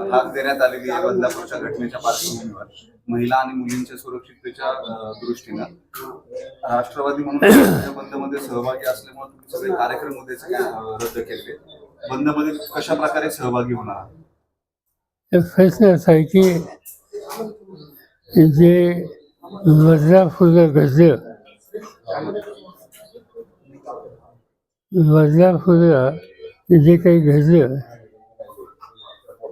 हाक देण्यात आलेली आहे बदलापूरच्या घटनेच्या पार्श्वभूमीवर महिला आणि मुलींच्या सुरक्षिततेच्या दृष्टीनं राष्ट्रवादी म्हणून बंदमध्ये सहभागी असल्यामुळे तुम्ही सगळे कार्यक्रम उद्याचे रद्द केले बंदमध्ये कशा प्रकारे सहभागी होणार आहात? प्रश्न असा आहे की जे वजरा फुलं गजलं वजरा जे काही घडलं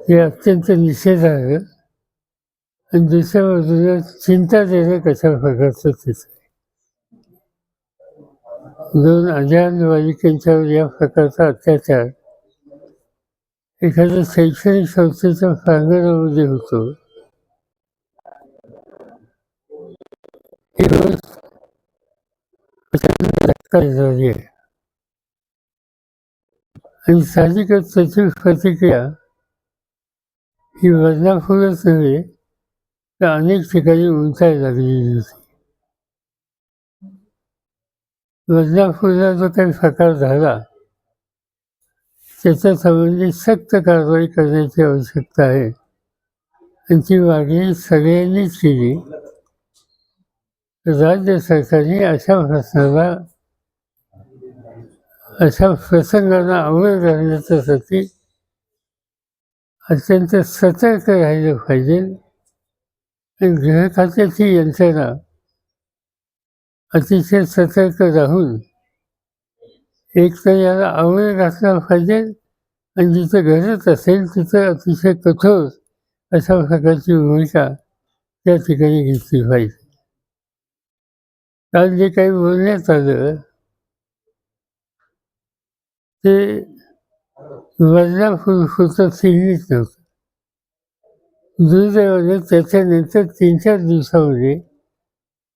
हे अत्यंत निषेधार्ह आणि दुसऱ्या बाजूला चिंता देणं कशा प्रकारचं तिथे दोन अजान बालिकांच्यावर या प्रकारचा अत्याचार एखाद्या शैक्षणिक संस्थेच्या प्रांगणामध्ये होतो. आहे. आणि साहजिकच त्याची प्रतिक्रिया ही बदलापूरच नव्हे तर अनेक ठिकाणी उंचायला लागलेली होती बदलापूरला जो काही प्रकार झाला त्याच्या संबंधी सक्त कारवाई करण्याची आवश्यकता आहे. आणि ती मागणी सगळ्यांनीच केली. राज्य सरकारने अशा प्रश्नाला अशा प्रसंगांना आवड घालण्याच्यासाठी अत्यंत सतर्क राहिलं पाहिजे. आणि गृहखात्याची यंत्रणा अतिशय सतर्क राहून एक तर याला आवड घातला पाहिजे आणि जिथं गरज असेल तिथं अतिशय कठोर अशा प्रकारची भूमिका त्या ठिकाणी घेतली पाहिजे. काल जे काही बोलण्यात आलं ते बदलापूर सीमित नव्हतं. दुर्दैवाने त्याच्यानंतर तीन चार दिवसामध्ये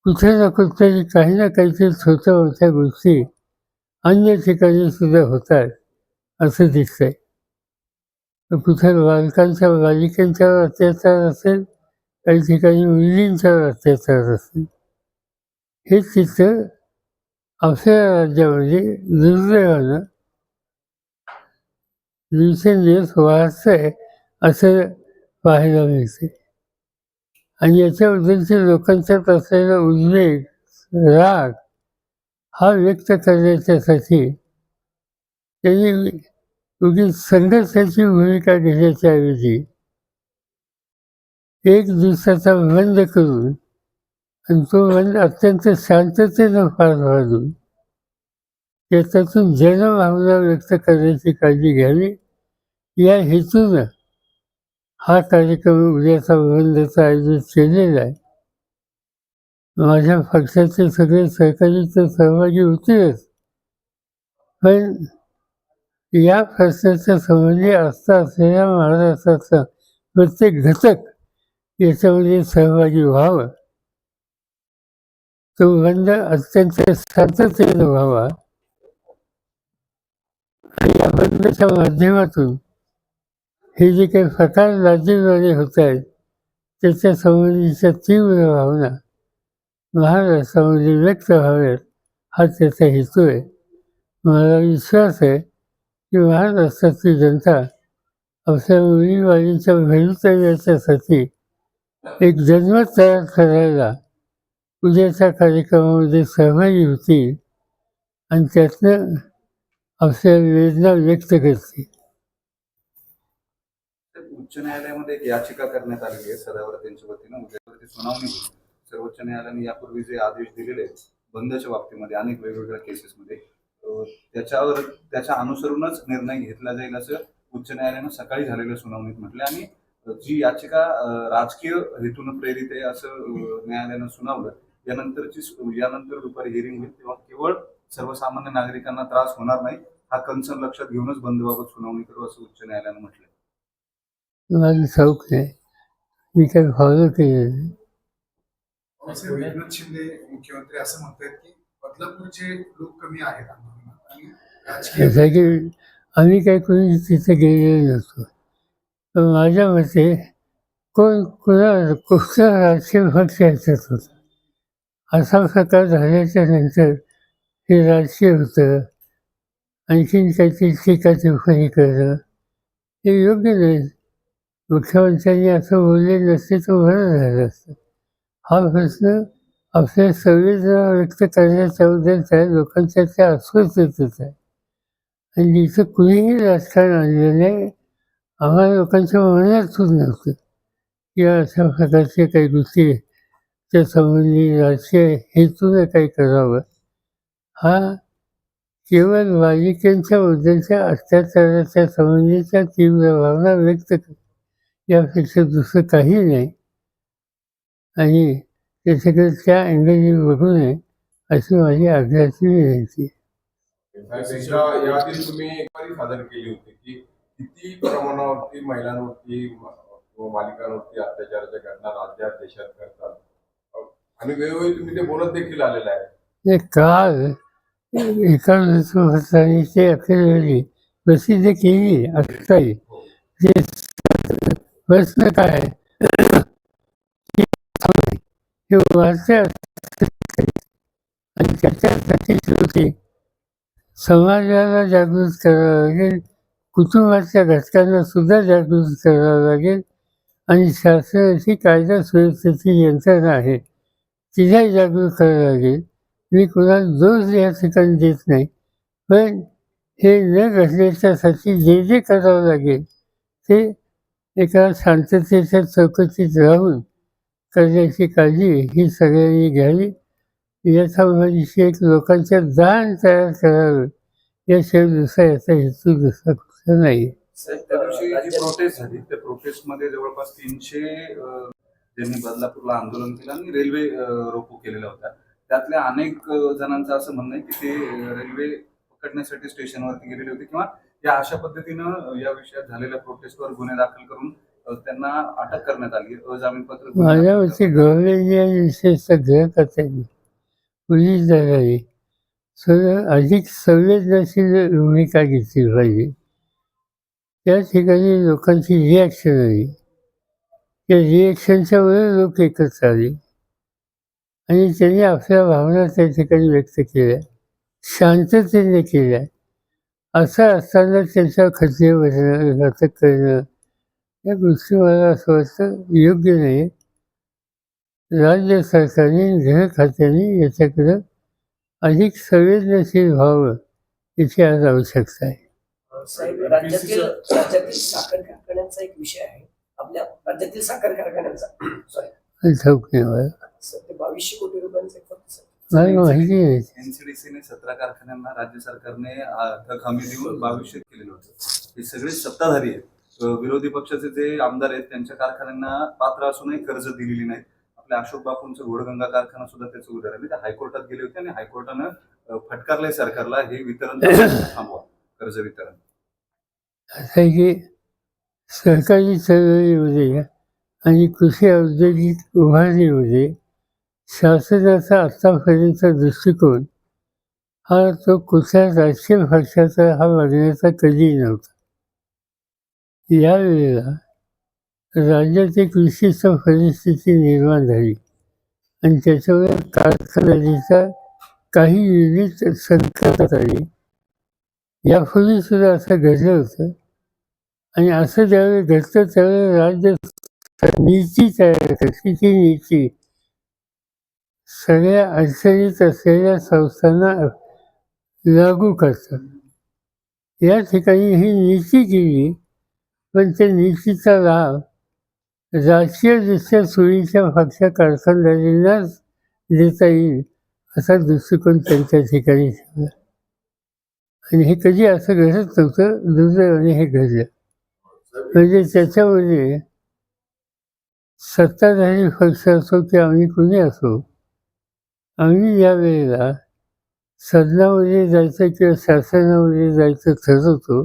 कुठे ना कुठेतरी काही ना काहीतरी छोट्या मोठ्या गोष्टी अन्य ठिकाणी सुद्धा होतात असं दिसतंय. कुठे बालकांच्या बालिकांच्यावर अत्याचार असेल काही ठिकाणी मुलींच्यावर अत्याचार असेल. हे चित्र आपल्या राज्यामध्ये दुर्दैवानं दिवसेंदिवस वाढतंय असं पाहायला मिळते आणि याच्याबद्दलचे लोकांच्यात असलेला उद्वेग राग हा व्यक्त करण्याच्यासाठी त्यांनी उगीच संघर्षाची भूमिका घेण्याच्या ऐवजी एक दिवसाचा बंद करून आणि तो बंद अत्यंत शांततेनं पार पाडून त्याच्यातून जनभावना व्यक्त करण्याची काळजी घ्यावी. या हेतूनं हा कार्यक्रम उद्याचा बंदचा आयोजन केलेला आहे. माझ्या पक्षाचे सगळे सहकारी तर सहभागी होतीलच. पण या प्रश्नाच्या संबंधी असता असलेल्या महाराष्ट्राचा प्रत्येक घटक याच्यामध्ये सहभागी व्हावं. तो बंद अत्यंत शांततेनं व्हावा. आणि या बंदच्या माध्यमातून हे जे काही प्रकार राज्याद्वारे होत आहेत त्याच्या संबंधीच्या तीव्र भावना महाराष्ट्रामध्ये व्यक्त व्हाव्यात हा त्याचा हेतू आहे. मला विश्वास आहे की महाराष्ट्राची जनता आपल्या मुलीवालीच्या भवितव्याच्यासाठी एक जन्मत तयार करायला उद्याच्या कार्यक्रमामध्ये सहभागी होतील आणि त्यातनं अशा वेदना व्यक्त करते. उच्च न्यायालयामध्ये एक याचिका करण्यात आलेली आहे सदावर त्यांच्या वतीनं. उद्यावरती सुनावणी होईल. सर्वोच्च न्यायालयाने यापूर्वी जे आदेश दिलेले आहेत बंदच्या बाबतीमध्ये अनेक वेगवेगळ्या केसेसमध्ये त्याच्यावर त्याच्या अनुसरूनच निर्णय घेतला जाईल असं उच्च न्यायालयानं सकाळी झालेल्या सुनावणीत म्हटलं आणि जी याचिका राजकीय हेतून प्रेरित आहे असं न्यायालयानं सुनावलं यानंतरची यानंतर दुपारी हिअरिंग होईल तेव्हा केवळ सर्वसामान्य नागरिकांना त्रास होणार नाही. हा कन्सर्न लक्षात घेऊनच बंदबाबत सुनावणी करू असं उच्च न्यायालयानं म्हटलं मला ठाऊक नाही मी काही फॉलो केलं एकनाथ शिंदे मुख्यमंत्री असं म्हणतात की बदलापूरचे लोक कमी आहेत जसं की आम्ही काही कोणी तिथे गेलेलो नसतो. पण माझ्या मते कोण कुणा कुठचा राजकीय पक्ष याच्यात होता असा प्रकार झाल्याच्यानंतर ते राजकीय होतं आणखीन काहीतरी टीका टिप्पणी करणं. हे योग्य नाही. मुख्यमंत्र्यांनी असं बोलले नसते तर बरं झालं असतं. हा प्रश्न आपल्या संवेदना व्यक्त करण्याच्याबद्दल त्या लोकांच्या त्या अस्वस्थतेत आहे. आणि इथं कुणीही राजकारण आणलं नाही आम्हाला लोकांच्या मनात सुद्धा नव्हतं. किंवा अशा प्रकारचे काही गोष्टी त्या संबंधी राजकीय हेतूने काही करावं. हा? केवळ बालिकांच्या बद्दलच्या अत्याचाराच्या संबंधीच्या तीव्र भावना व्यक्त कर. यापेक्षा दुसरं काही नाही. आणि त्याच्याकडे त्या अँगलने बघू नये अशी माझी आग्रहाची विनंती सादर केली होती की किती प्रमाणावरती महिलांवरती व बालिकांवरती अत्याचाराच्या घटना राज्यात देशात घडतात. आणि वेळोवेळी तुम्ही ते बोलत देखील आलेलं आहे काल एका वृत्तपत्राने ते अखेरवेळी प्रसिद्ध केली असताही जे प्रश्न काय? हे वाचते आणि त्याच्यासाठी शेवटी समाजाला जागृत करावं लागेल. कुटुंबाच्या घटकांना सुद्धा जागृत करावं लागेल. आणि शासनाची कायदा सुव्यवस्थेची यंत्रणा आहे. तिला जागृत करावं लागेल. मी कुणाला दोष या ठिकाणी देत नाही. पण हे न घडण्याच्यासाठी जे जे करावं लागेल ते एका शांततेच्या चौकटीत राहून करण्याची काळजी ही सगळ्यांनी घ्यावी. याच्याविषयी एक लोकांच्या दान तयार करावं याशिवाय दुसरा याचा हेतू दुसरा कुठला नाही. त्या दिवशी जी प्रोटेस्ट झाली त्या प्रोटेस्टमध्ये जवळपास तीनशे अं, बदलापूरला आंदोलन केलं आणि रेल्वे रोको केलेला होता त्यातल्या अनेक जणांचं असं म्हणणं आहे की ते रेल्वे पकडण्यासाठी स्टेशनवरती गेलेले होते किंवा या अशा पद्धतीनं या विषयात झालेल्या प्रोटेस्टवर गुन्हे दाखल करून त्यांना अटक करण्यात आली अजामीनपत्र माझ्या मते गव्हर्नमेंटने आणि विशेषतः गृहकर्त्यांनी पोलीस दलाने अधिक संवेदनशील भूमिका घेतली पाहिजे. त्या ठिकाणी लोकांची रिॲक्शन आली त्या रिॲक्शनच्या वेळी लोक एकत्र आले. आणि त्यांनी आपल्या भावना त्या ठिकाणी व्यक्त केल्या. शांततेने केल्या. असं असताना त्यांच्या खचले बसणं घातक करणं या गोष्टी मला असं वाटतं योग्य नाही. राज्य सरकारने गृह खात्याने याच्याकडं अधिक संवेदनशील व्हावं याची आज आवश्यकता आहे. साहेब राज्यातील राज्यातील साखर कारखान्यांचा एक विषय आहे. आपल्या राज्यातील साखर कारखान्यांचा. सॉरी आणि ते बावीसशे कोटी रुपयांचा फक्त नाही एनसीडीसीने सतरा कारखान्यांना राज्य सरकारने हमी देऊन बावीसशे केलेलं होतं. हे सगळे सत्ताधारी आहेत. विरोधी पक्षाचे जे आमदार आहेत त्यांच्या कारखान्यांना पात्र असूनही कर्ज दिलेली नाहीत. आपल्या अशोक बापूंचं घोडगंगा कारखाना सुद्धा त्याचं उदाहरण आहे. ते हायकोर्टात गेले होते आणि हायकोर्टानं फटकारलंय सरकारला हे वितरण थांबवा कर्ज वितरण. सरकारी चळवळीमध्ये आणि कृषी औद्योगिक उभारणीमध्ये शासनाचा आत्तापर्यंतचा दृष्टिकोन हा तो कुठल्या राजकीय पक्षाचा हा मागण्याचा कधीही नव्हता. यावेळेला राज्यात एक विशिष्ट परिस्थिती निर्माण झाली आणि त्याच्यावर कारखानदारीचा काही युनिट संकटात आली. यापूर्वी सुद्धा असं घडलं होतं आणि असं ज्यावेळी घडतं त्यावेळी राज्य नीती तयार करते. ती नीती सगळ्या अडचणीत असलेल्या संस्थांना लागू करतात. या ठिकाणी ही नीती केली पण त्या नीतीचा लाभ राजकीयदृष्ट्या सोयीच्या पक्ष कारखानदारींनाच देता येईल असा दृष्टिकोन त्यांच्या ठिकाणी ठेवला. आणि हे कधी असं घडत नव्हतं दुर्दैवाने हे घडलं. म्हणजे त्याच्यामध्ये सत्ताधारी पक्ष असो की आम्ही कुणी असो आम्ही या वेळेला सदनामध्ये जायचं किंवा शासनामध्ये जायचं ठरवतो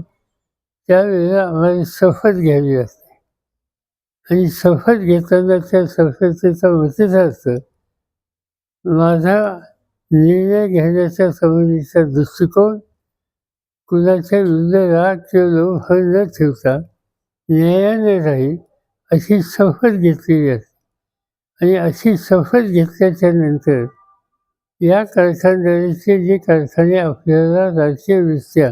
त्यावेळेला आम्हाला शपथ घ्यावी लागते आणि शपथ घेताना त्या शपथेचा मतेच असतं माझा निर्णय घेण्याच्या संबंधीचा दृष्टिकोन कुणाच्या विरुद्ध राग किंवा लोभ न ठेवता न्यायाने राहील अशी शपथ घेतलेली असते. आणि अशी शपथ घेतल्याच्या नंतर या कारखानदारीचे जे कारखाने आपल्याला राजकीयदृष्ट्या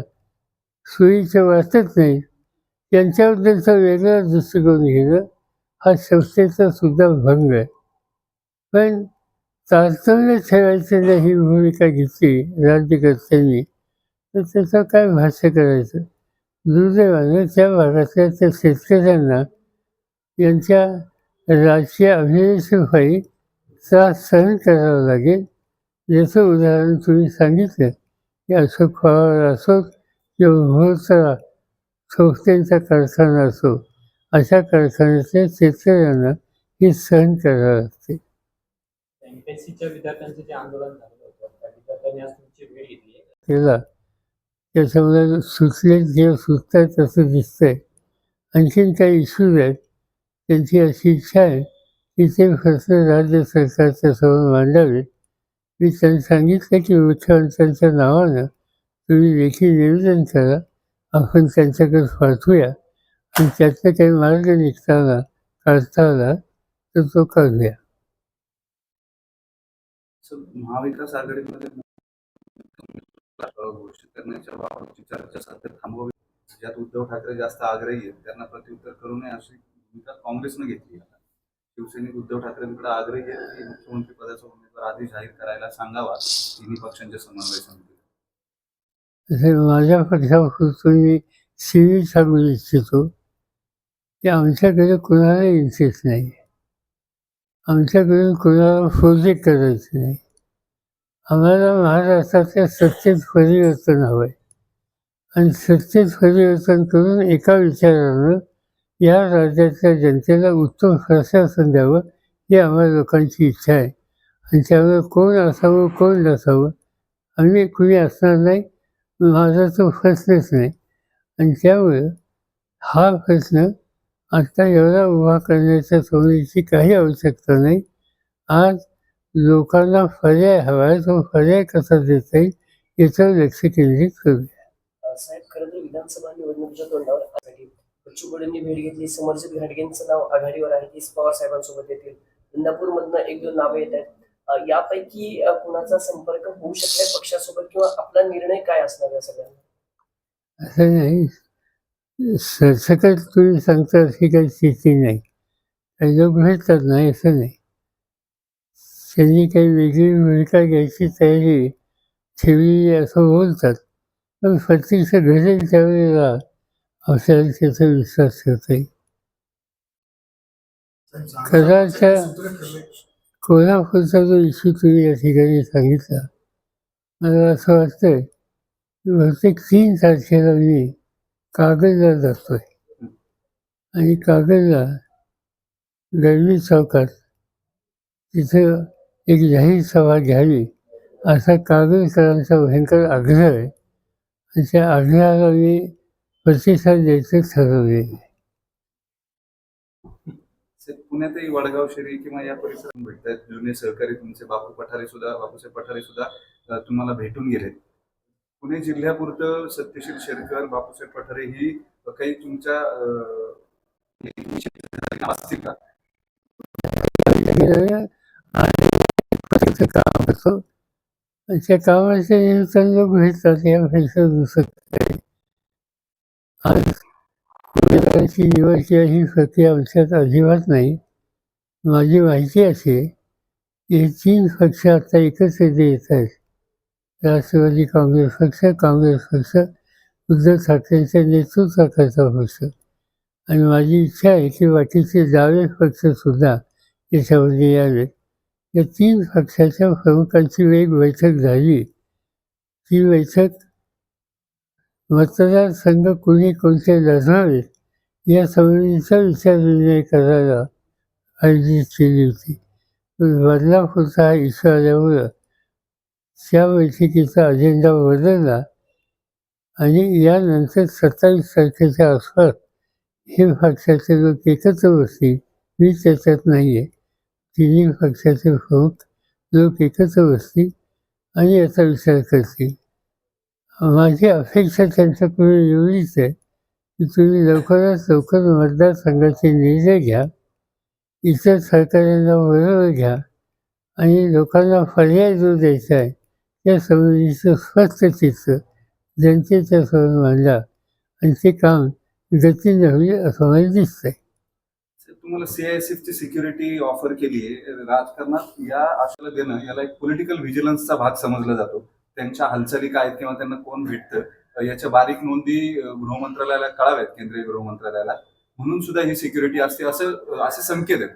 सोयीचे वाटत नाही त्यांच्याबद्दलचा वेगळा दृष्टिकोन घेणं हा संस्थेचा सुद्धा भंग आहे. पण तारतम्य ठेवायचं नाही ही भूमिका घेतली राज्यकर्त्यांनी तर त्याचं काय भाष्य करायचं? दुर्दैवानं त्या भागातल्या त्या शेतकऱ्यांना यांच्या राजकीय अभिनयशिवाय त्रास सहन करावा लागेल याचं उदाहरण तुम्ही सांगितलं. की अशोक पवार असो किंवा संस्थेचा कारखाना असो अशा कारखान्यातल्या शेतकऱ्यांना हे सहन करावं लागते. जे केला त्याच्यामुळे सुचले किंवा सुचतात असं दिसतंय. आणखीन काही इश्यूज आहेत. त्यांची अशी इच्छा आहे की ते प्रश्न राज्य सरकारच्या समोर मांडावेत मी त्यांनी सांगितलं की मुख्यमंत्र्यांच्या नावानं तुम्ही लेखी निवेदन करा. आपण त्यांच्याकडे पाठवूया. आणि त्यातनं काही मार्ग निघताना काढता आला तर तो करूया महाविकास आघाडीमध्ये अ, घोषित करण्याच्या बाबतची चर्चा सध्या थांबवावी. ज्यात उद्धव ठाकरे जास्त आग्रही आहेत त्यांना प्रत्युत्तर करू नये अशी भूमिका काँग्रेसनं घेतली शिवसैनिक उद्धव ठाकरेंकडे आग्रह केला की मुख्यमंत्री पदाचा उमेदवार आधी जाहीर करायला सांगावा. तिन्ही पक्षांच्या समन्वय समितीला. माझ्या पक्षापासून मी सिव्हिल सांगू इच्छितो की आमच्याकडे कुणाला इंटरेस्ट नाही. आमच्याकडून कुणाला प्रोजेक्ट करायचं नाही. आम्हाला महाराष्ट्राच्या सत्तेत परिवर्तन हवं आहे आणि सत्तेत परिवर्तन करून एका विचारानं या राज्याच्या जनतेला उत्तम प्रशासन द्यावं ही आम्हाला लोकांची इच्छा आहे. आणि त्यामुळे कोण असावं कोण नसावं आम्ही कुणी असणार नाही माझा तो प्रश्नच नाही. आणि त्यामुळे हा प्रश्न आत्ता एवढा उभा करण्याच्या सोडीची काही आवश्यकता नाही. आज लोकांना पर्याय हवा आहे तो पर्याय कसा देता येईल याच्यावर लक्ष केंद्रित करूया. साहेब खरं तर विधानसभा निवडणुकीच्या तोंडावर आघाडी भेट घेतली. समरजित घाटगेंचं नाव आघाडीवर आहे. की पवार साहेबांसोबत येतील. इंदापूरमधनं एक दोन नावं येत आहेत. यापैकी कुणाचा संपर्क होऊ शकलाय पक्षासोबत किंवा आपला निर्णय काय असणार या सगळ्यांना असं नाही. सरसकट तुम्ही सांगता अशी काही स्थिती नाही. काही भेटतात नाही असं नाही. त्यांनी काही वेगळी भूमिका घ्यायची तयारी ठेवली असं बोलतात. पण प्रत्यक्ष घडेल त्यावेळेला आपल्याला त्याचा विश्वास ठेवते येईल कोल्हापूरचा जो इश्यू तुम्ही या ठिकाणी सांगितला मला असं वाटतंय की बहुतेक तीन तारखेला मी कागदला जातोय. आणि कागदला गरवी चौकात तिथं एक जाहीर सभा घ्यावी असा कागदकरांचा भयंकर आग्रह आहे. आणि त्या आग्रहाला मी प्रतिसाद द्यायचं ठरवले से- पुण्यातही वडगाव शहरी किंवा या परिसरात भेटतात जुने सहकारी तुमचे बापू पठारे सुद्धा बापूसाहेब पठारे सुद्धा तुम्हाला भेटून गेले पुणे जिल्ह्यापुरतं सत्यशील शेरकर बापूसाहेब पठारे ही काही तुमच्या असतील का काम असतो त्या कामाच्या निमित्तानं लोक भेटतात यापेक्षा दुसरं काही. आज उमेदवाराची निवड अशी ही आमच्यात अजिबात नाही. माझी माहिती अशी आहे की हे तीन पक्ष आता एकत्र येत आहेत. राष्ट्रवादी काँग्रेस पक्ष काँग्रेस पक्ष उद्धव ठाकरेंच्या नेतृत्वाकरता पक्ष. आणि माझी इच्छा आहे की बाकीचे डावे पक्षसुद्धा याच्यामध्ये यावेत या तीन पक्षाच्या प्रमुखांची एक बैठक झाली. ती बैठक मतदारसंघ कुणी कोणते लढवावेत या संबंधीचा विचारविनिमय करायला आयोजित केली होती. पण बदलापूरचा हा इश्यू आल्यामुळं त्या बैठकीचा अजेंडा बदलला आणि यानंतर सत्तावीस तारखेच्या आसपास हे पक्षाचे लोक एकत्र बसतील मी त्याच्यात नाही आहे तिन्ही पक्षाचे प्रमुख लोक एकत्र बसतील आणि याचा विचार करतील. माझी अपेक्षा त्यांच्याकडून एवढीच आहे की तुम्ही लवकरात लवकर मतदारसंघाचे निर्णय घ्या इतर सरकारांना बरोबर घ्या आणि लोकांना पर्याय जो द्यायचा आहे त्या संबंधीचं स्पष्ट चित्र जनतेच्या समोर मांडा आणि ते काम गतीने होईल असं मला दिसतंय. तुम्हाला सीआयएसएफची सिक्युरिटी ऑफर केली आहे. राजकारणात या आशेला देणं याला एक पॉलिटिकल व्हिजिलन्सचा भाग समजला जातो. त्यांच्या हालचाली काय आहेत किंवा त्यांना कोण भेटतं याच्या बारीक नोंदी गृहमंत्रालयाला कळाव्यात केंद्रीय गृहमंत्रालयाला म्हणून सुद्धा ही सिक्युरिटी असते असं असे संकेत आहेत.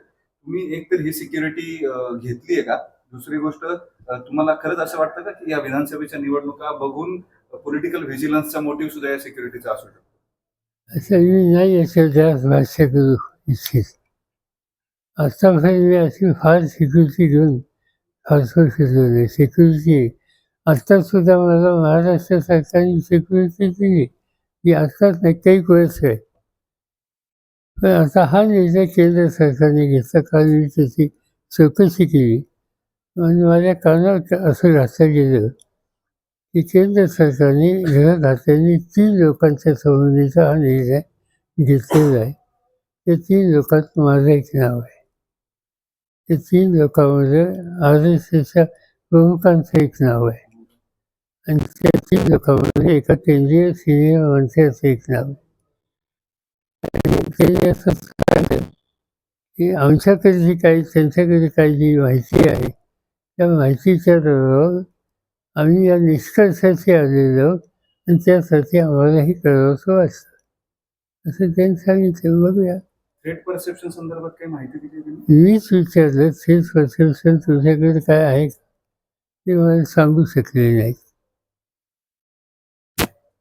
तुम्ही एकतर ही सिक्युरिटी घेतली आहे का? दुसरी गोष्ट तुम्हाला खरंच असं वाटतं का की या विधानसभेच्या निवडणुका बघून पॉलिटिकल व्हिजिलन्सचा मोटिव्ह सुद्धा या सिक्युरिटीचा असू शकतो? असं मी नाही याच्यावर भाष्य करू इच्छित. आत्तापर्यंत मी अशी फार सिक्युरिटी घेऊन फारसं नाही सिक्युरिटी आत्तासुद्धा मला महाराष्ट्र सरकारने सिक्युरिटी दिली ही आत्ताच नाही काही वर्ष आहे. पण आता हा निर्णय केंद्र सरकारने घेतला काल मी त्याची चौकशी केली. आणि माझ्या कानावर असं घातलं गेलं की केंद्र सरकारने गृहखात्याने तीन लोकांच्या संबंधीचा हा निर्णय घेतलेला आहे. ते तीन लोकांत माझं एक नाव आहे. ते तीन लोकांमध्ये आर एस एसच्या प्रमुखांचं एक नाव आहे. आणि त्या तीन लोकांमध्ये एका केंद्रीय सिनियर मंत्र्याचं एक नाव आणि त्यांनी असं सांगितलं की आमच्याकडे जी काही त्यांच्याकडे काही जी माहिती आहे त्या माहितीच्या बरोबर आम्ही या निष्कर्षाशी आलेलो आणि त्यासाठी आम्हालाही करावंसं वाटतं असं त्यांनी सांगितलं बघूया थ्रेट परसेप्शन संदर्भात काही माहिती दिली मीच विचारलं तेच परसेप्शन तुझ्याकडे काय आहे ते मला सांगू शकले नाही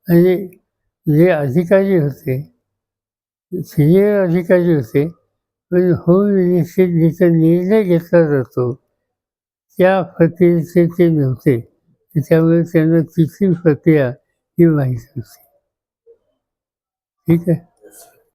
आणि जे अधिकारी होते सिनियर अधिकारी होते पण होम मिनिस्ट्रीत जिथे निर्णय घेतला जातो त्या प्रक्रियेचे ते नव्हते. त्यामुळे त्यांना तिथली प्रक्रिया ही माहीत नव्हती. ठीक आहे?